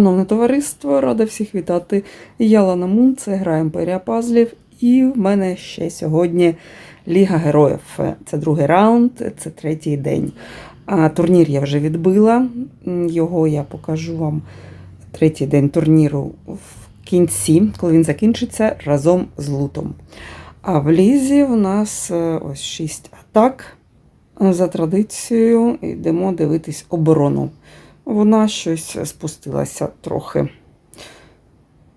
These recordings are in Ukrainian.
Шановне товариство, рада всіх вітати. Я Лана Мун, це гра Імперія Пазлів, і в мене ще сьогодні Ліга Героїв. Це другий раунд, це третій день. А турнір я вже відбила. Його я покажу вам третій день турніру в кінці, коли він закінчиться разом з лутом. А в лізі у нас е, ось шість атак. За традицією йдемо дивитись оборону. Вона щось спустилася трохи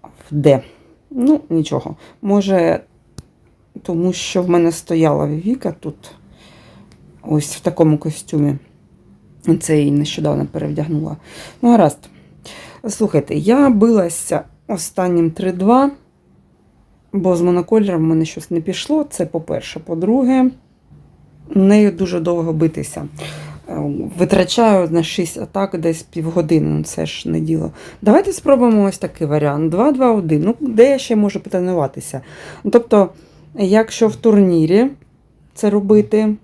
в Д. Ну, нічого. Може, тому що в мене стояла Вівіка тут, ось в такому костюмі. Це її нещодавно перевдягнула. Ну, гаразд. Слухайте, я билася останнім 3-2, бо з монокольором в мене щось не пішло. Це по-перше. По-друге, нею дуже довго битися. Е, Витрачаю на 6 атак десь півгодини, ну це ж не діло. Давайте спробуємо ось такий варіант: 2-2-1. Ну, де я ще можу потренуватися? Ну, Тобто, якщо в турнірі це робити,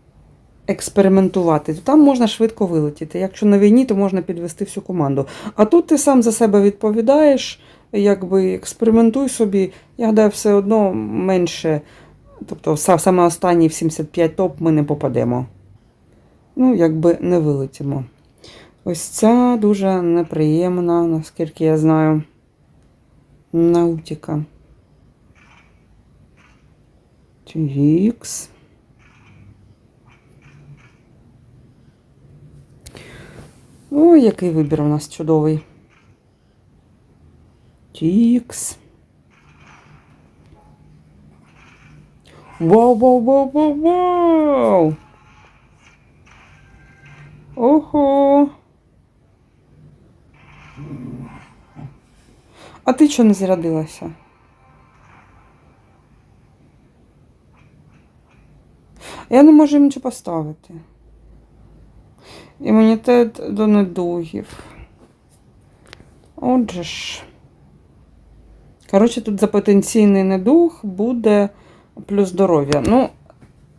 експериментувати, то там можна швидко вилетіти. Якщо на війні, то можна підвести всю команду. А тут ти сам за себе відповідаєш, якби експериментуй собі, я гадаю, все одно менше. Тобто, саме останній в 75 топ ми не попадемо. Ну, якби не вилетимо. Ось ця дуже неприємна, наскільки я знаю. Наутіка. Твікс. Ой, який вибір у нас чудовий. Тікс. Вау, вау, вау, вау, вау! Ого. А ти чого не зарядилася? Я не можу їм нічого поставити. Імунітет до недугів. Отже ж. Коротше, тут за потенційний недуг буде плюс здоров'я. Ну,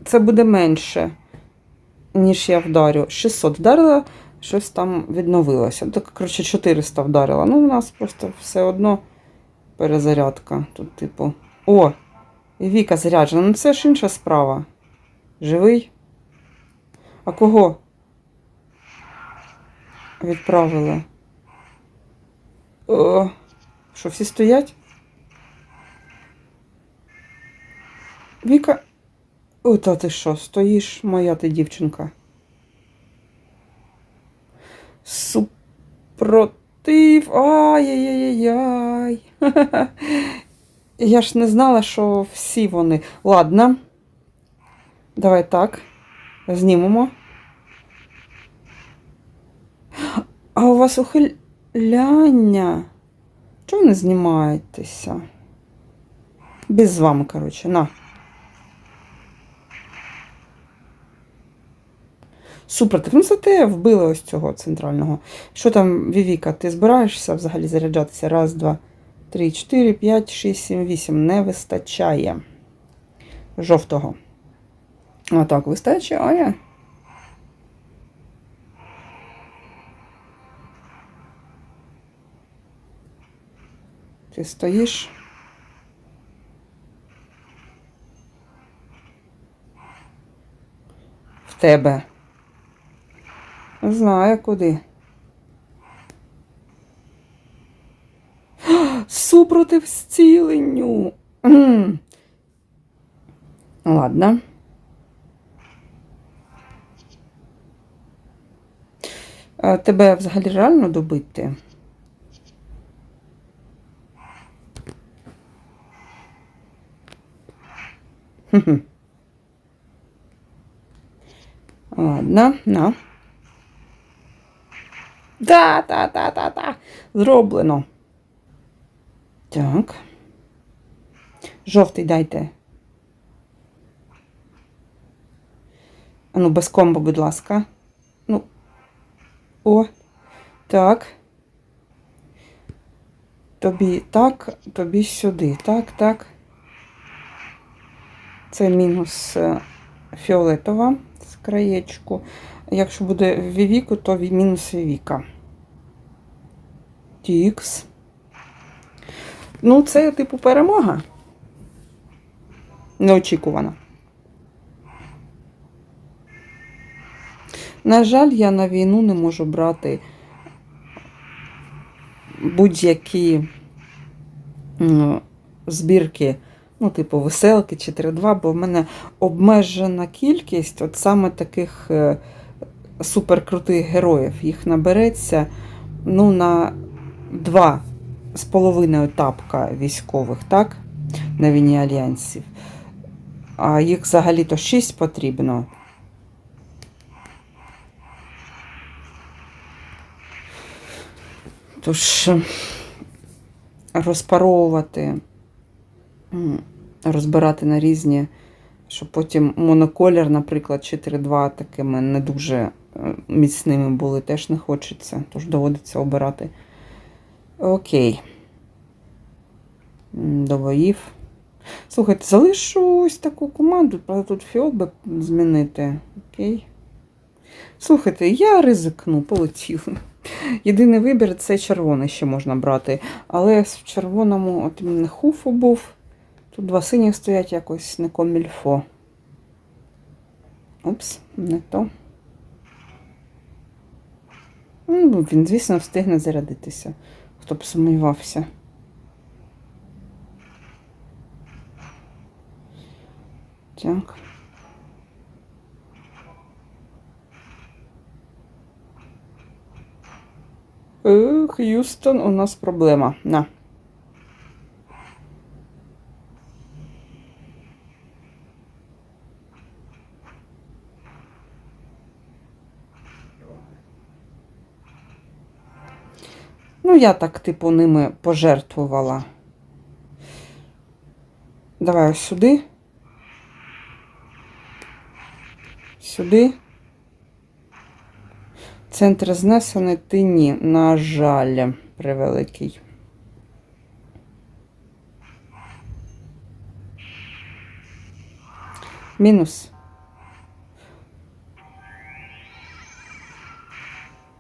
це буде менше ніж я вдарю. 600 вдарила, щось там відновилося. Так, коротше, 400 вдарила. Ну, у нас просто все одно перезарядка. Тут, типу. О! Віка заряджена. Ну це ж інша справа. Живий? А кого? Відправили. О, що, всі стоять? Віка. О, та ти що, стоїш, моя ти дівчинка. Супротив. Ай-яй-яй-яй. Я ж не знала, що всі вони. Ладно. Давай так. Знімемо. А у вас ухиляння. Чого не знімаєтеся? Без вами, коротше, на. Супротив. Ну, зате вбили ось цього центрального. Що там, Вівіка, ти збираєшся взагалі заряджатися? Раз, два, три, чотири, п'ять, шість, сім, вісім. Не вистачає. Жовтого. А так, вистачає. Ти стоїш. В тебе. Знаю куди. Супротив зціленню. Ладно. А Тебе взагалі реально добити? Хм-хм. Ладно, на. Да, да, да, да, да. Зроблено. Так. Жовтий дайте. Ану, без комбо, будь ласка. Ну. О. Так. Тобі так, тобі сюди. Так, так. Це мінус е, фіолетова з краєчку. Якщо буде Вівіку, то мінус Вівіка. Тікс. Ну, це, типу, перемога. Неочікувана. На жаль, я на війну не можу брати будь-які збірки, ну, типу, веселки чи 3-2, бо в мене обмежена кількість от саме таких е, суперкрутих героїв. Їх набереться ну, на два з половиною тапка військових, так? На війні альянсів. А їх взагалі-то 6 потрібно. Тож розпаровувати, розбирати на різні, щоб потім моноколір, наприклад, 4-2 такими не дуже міцними були, теж не хочеться, тож доводиться обирати. Окей. До боїв. Слухайте, залишу ось таку команду, правда тут фіол би змінити. Окей. Слухайте, я ризикну, полетів. Єдиний вибір це червоний ще можна брати. Але в червоному от не хуфу був. Тут два синіх стоять якось не комільфо. Упс, не то. Ну, він, звісно, встигне зарядитися. Хто б сумнівався. Так. Х'юстон, у нас проблема. На. Ну, я так, типу, ними пожертвувала. Давай ось сюди. Сюди. Центр знесений ти ні. На жаль, превеликий. Мінус.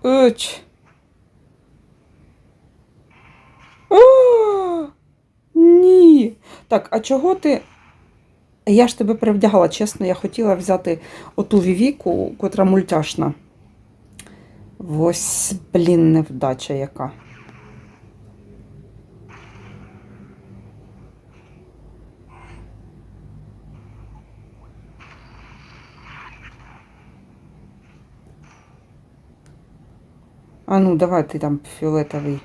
Уч. О, ні. Так, а чого ти. Я ж тебе привдягала, чесно, я хотіла взяти оту вівіку, котра мультяшна. Ось, блін, невдача яка. А ну, давай ти там фіолетовий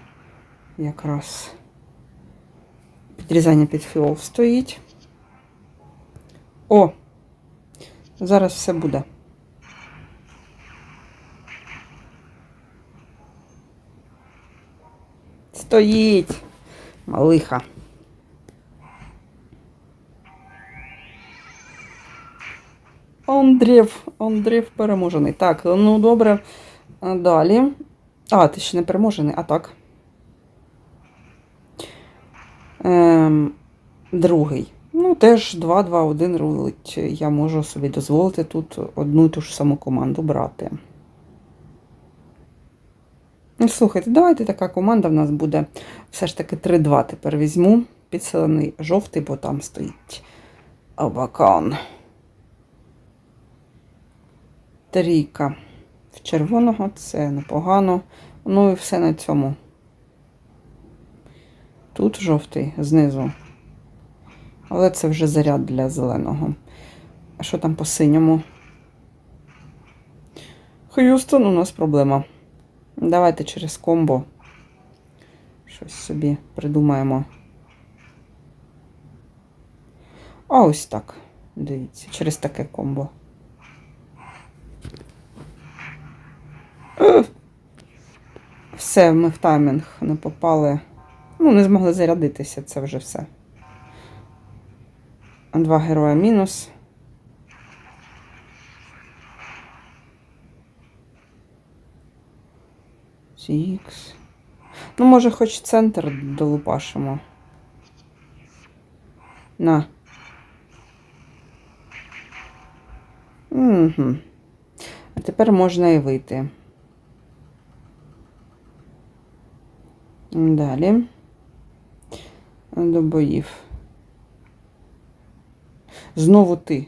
якраз. Підрізання під фіол стоїть. О! Зараз все буде. Стоїть. Малиха. Андрів, Андрів переможений. Так, ну добре. Далі. А, ти ще не переможений, а так. Другий. Ну, теж 2-2-1 рулить. Я можу собі дозволити тут одну і ту ж саму команду брати. Ну, Слухайте, давайте така команда в нас буде все ж таки 3-2 тепер візьму. Підселений жовтий, бо там стоїть Абакан. Трійка в червоного, це непогано. Ну і все на цьому. Тут жовтий знизу. Але це вже заряд для зеленого. А що там по синьому? Х'юстон, у нас проблема. Давайте через комбо. Щось собі придумаємо. А ось так. Дивіться, через таке комбо. Все, ми в таймінг не попали. Ну, не змогли зарядитися, це вже все. Два героя мінус. Сікс. Ну, може, хоч центр долупашимо. На. Угу. А тепер можна і вийти. Далі. До боїв. Знову ти.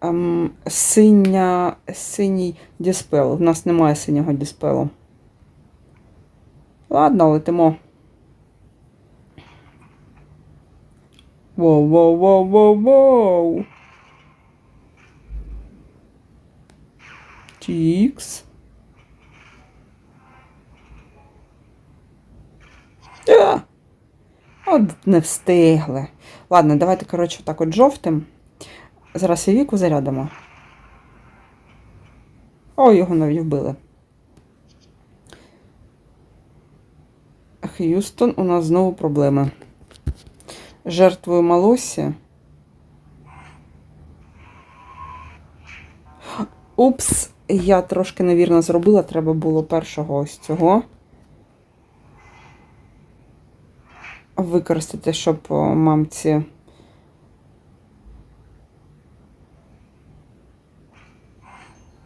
Ем, синя, синій діспел. У нас немає синього діспелу. Ладно, летимо. Воу, воу, воу, воу, воу. Тікс. А! От не встигли. Ладно, давайте, коротше, так от жовтим. Зараз і віку зарядимо. О, його навіть вбили. Х'юстон, у нас знову проблеми. Жертвою Малосі. Упс, я трошки невірно зробила, треба було першого ось цього. Використати, щоб мамці.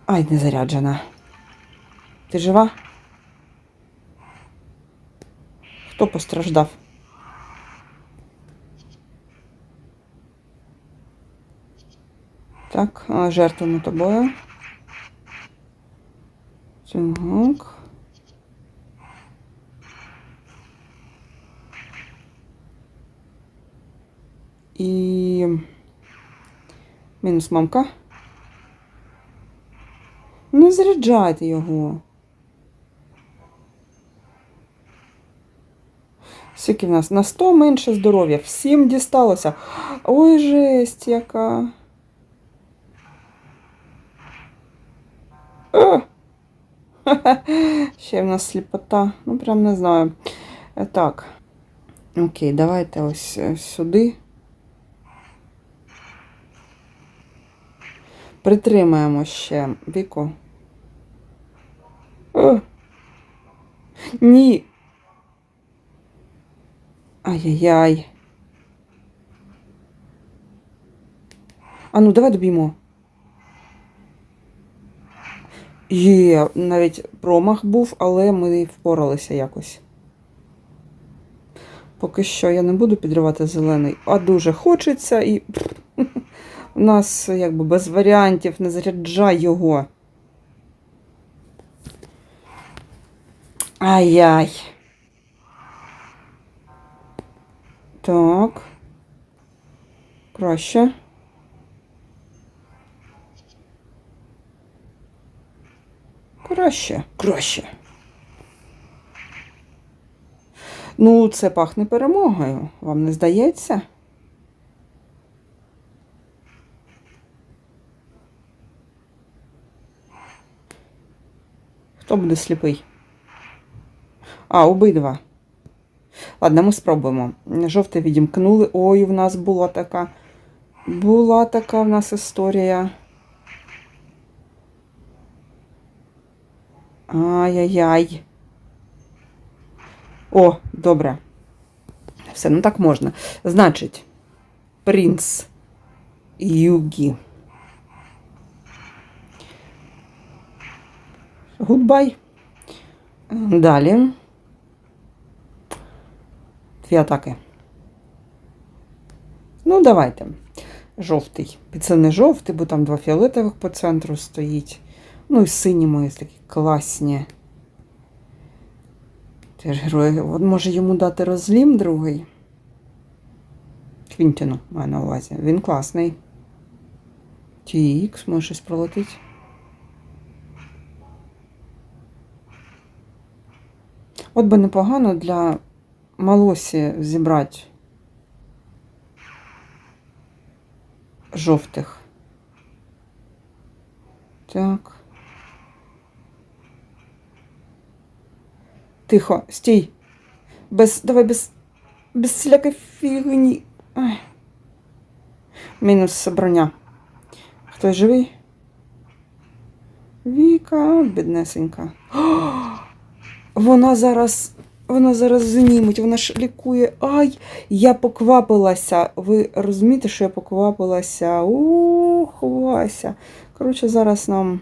Ай, не заряджена. Ти жива? Хто постраждав? Так, жертвуємо тобою. Так. І мінус мамка. Не заряджайте його. Скільки в нас? На 100 менше здоров'я. Всім дісталося. Ой, жесть яка. О! Ще в нас сліпота. Ну, прям не знаю. Е, Так. Окей, давайте ось е, сюди. Притримаємо ще віку. О! Ні. Ай-яй-яй. А ну, давай доб'ємо. Є, навіть промах був, але ми впоралися якось. Поки що я не буду підривати зелений, а дуже хочеться і нас якби без варіантів не заряджай його. Ай-яй. Так. Краще. Краще, краще. Ну, це пахне перемогою. Вам не здається? Хто буде сліпий? А, обидва. Ладно, ми спробуємо. Жовте відімкнули. Ой, в нас була така. Була така в нас історія. Ай-яй-яй. О, добре. Все, ну так можна. Значить, принц Югі. Гудбай. Далі. Дві атаки. Ну, давайте. Жовтий. Це не жовтий, бо там два фіолетових по центру стоїть. Ну і сині мої такі класні. Теж герої. От може йому дати розлім другий. Квінтіну маю на увазі. Він класний. Тікс, може щось пролетить. От би непогано для Малосі зібрати жовтих. Так. Тихо, стій. Без. Давай без. Без всілякої фігні. Мінус броня. Хтось живий? Віка, біднесенька. О, вона зараз. Вона зараз знімуть, вона ж лікує. Ай, я поквапилася. Ви розумієте, що я поквапилася? Ох, Вася. Коротше, зараз нам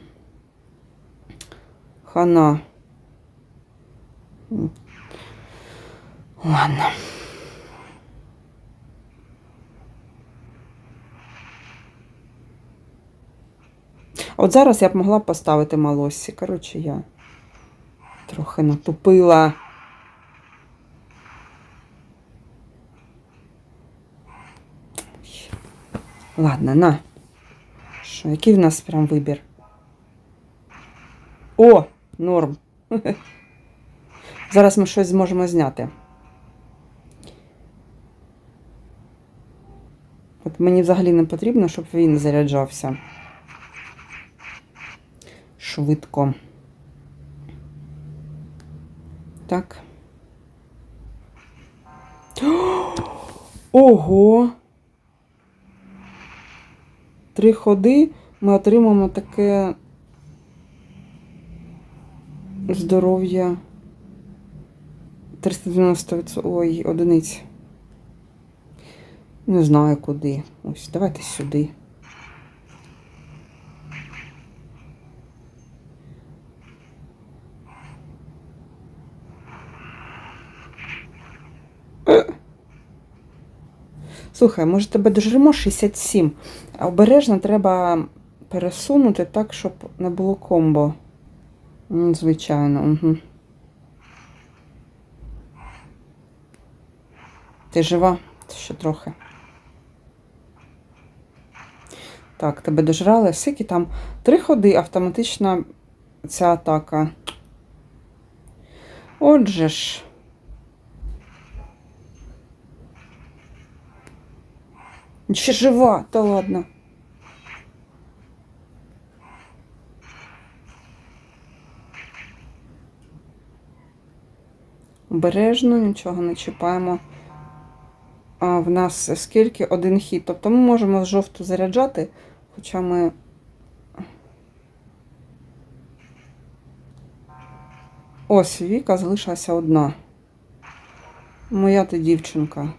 хана. Ладно. От зараз я б могла поставити малосі. Коротше, я трохи натупила. Ладно, на. Що, який в нас прям вибір? О, норм. Зараз ми щось зможемо зняти. От мені взагалі не потрібно, щоб він заряджався. Швидко. Так. Ого! Три ходи ми отримаємо таке здоров'я 390 ой, одиниць. Не знаю куди. Ось, давайте сюди. Слухай, може тебе дожремо 67, а обережно треба пересунути так, щоб не було комбо. Звичайно, угу. Ти жива? Ще трохи. Так, тебе дожрали. Скільки там? Три ходи автоматична ця атака. Отже ж. Ще жива, та ладно. Обережно, нічого не чіпаємо. А в нас скільки? Один хід. Тобто ми можемо жовту заряджати, хоча ми. Ось Віка залишилася одна. Моя ти дівчинка.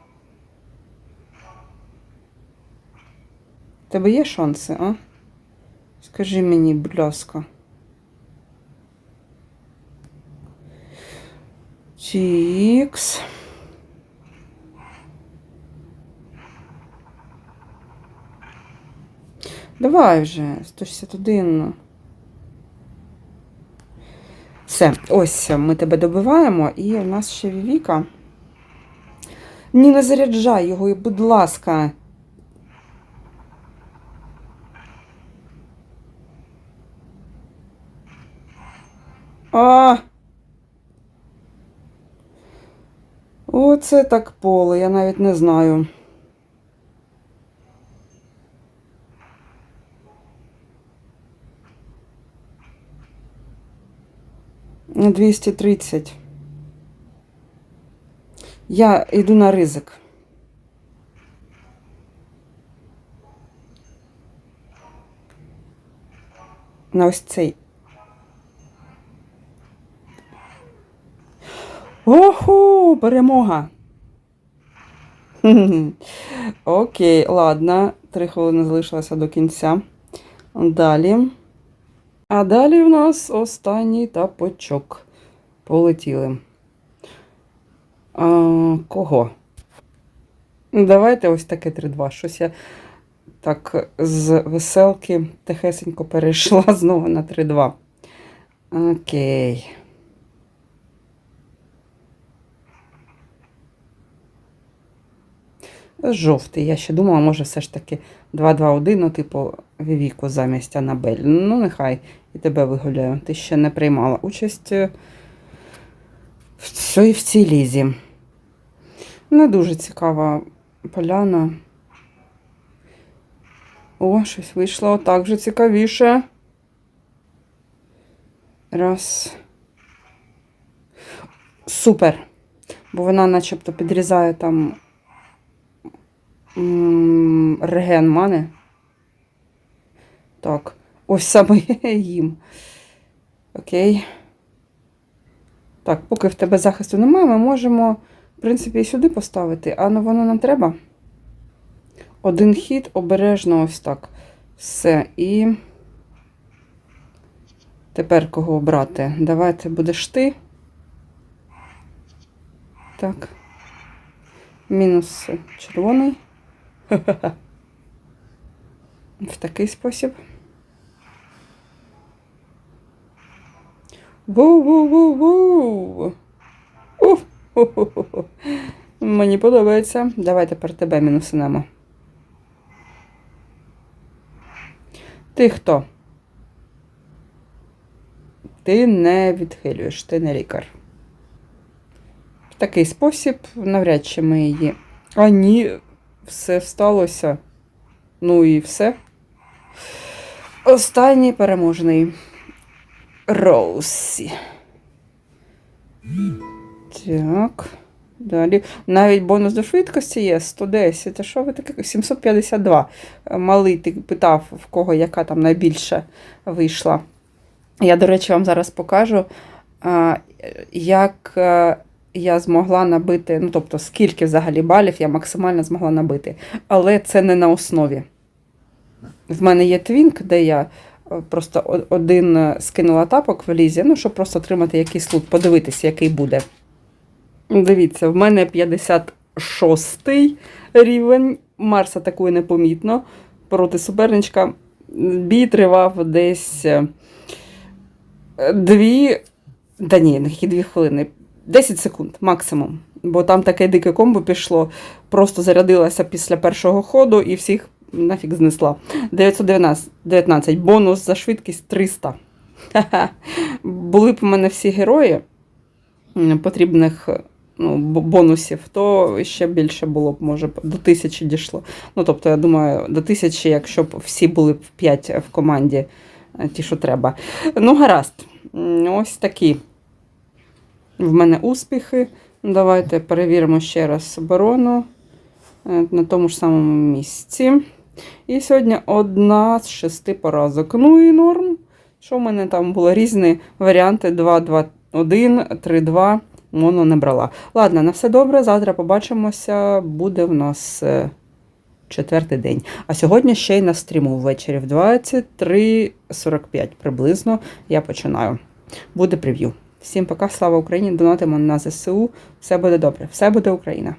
Тебе є шанси, а? Скажи мені, будь ласка. Чікс. Давай вже, 161. Все, ось ми тебе добиваємо, і у нас ще Вівіка. Ні, не заряджай його, і будь ласка. А! Оце так поле, я навіть не знаю. На 230. Я йду на ризик. На ось цей. Перемога. Окей, ладно. Три хвилини залишилося до кінця. Далі. А далі в нас останній тапочок. Полетіли. А, кого? Давайте ось таке 3-2. Щось я так з веселки тихесенько перейшла знову на 3-2. Окей. Жовтий. Я ще думала, може, все ж таки 2-2-1, ну, типу, Вівіку замість Анабель. Ну, нехай і тебе вигуляю. Ти ще не приймала участь е, в цій, в цій лізі. Не дуже цікава поляна. О, щось вийшло так вже цікавіше. Раз. Супер. Бо вона начебто підрізає там реген мани. Так, ось саме їм. Окей. Так, поки в тебе захисту немає, ми можемо, в принципі, і сюди поставити, а ну воно нам треба. Один хід, обережно ось так. Все. І тепер кого обрати? Давайте будеш ти. Так. Мінус червоний. В такий спосіб. Воу-воу-воу-воу. Мені подобається. Давай тепер тебе мінусинемо. Ти хто? Ти не відхилюєш, ти не лікар. В такий спосіб навряд чи ми її. А ні, все сталося. Ну і все. Останній переможний. Роусі. Так. Далі. Навіть бонус до швидкості є 110. А що ви таке? 752. Малий ти питав, в кого яка там найбільше вийшла. Я, до речі, вам зараз покажу, як е, я змогла набити, ну тобто, скільки взагалі балів я максимально змогла набити. Але це не на основі. В мене є твінк, де я е, просто один е, скинула тапок в лізі, ну, щоб просто отримати якийсь лут, подивитися, який буде. Дивіться, в мене 56 рівень. Марс атакує непомітно проти суперничка. Бій тривав десь е, дві. Да ні, які дві хвилини. 10 секунд максимум. Бо там таке дике комбо пішло. Просто зарядилася після першого ходу і всіх нафіг знесла. 919 19. Бонус за швидкість 300. Ха-ха. Були б у мене всі герої потрібних ну, бонусів, то ще більше було б, може, до тисячі дійшло. Ну, тобто, я думаю, до тисячі, якщо б всі були б 5 в команді, е, ті, що треба. Ну, гаразд. Ось такі в мене успіхи. Давайте перевіримо ще раз оборону е, на тому ж самому місці. І сьогодні одна з шести поразок. Ну і норм. Що в мене там було різні варіанти 2, 2, 1, 3, 2. Моно не брала. Ладно, на все добре. Завтра побачимося. Буде в нас е, четвертий день. А сьогодні ще й на стріму ввечері в 23.45 приблизно я починаю. Буде прев'ю. Всім пока, слава Україні! Донатимо на ЗСУ. Все буде добре, все буде Україна.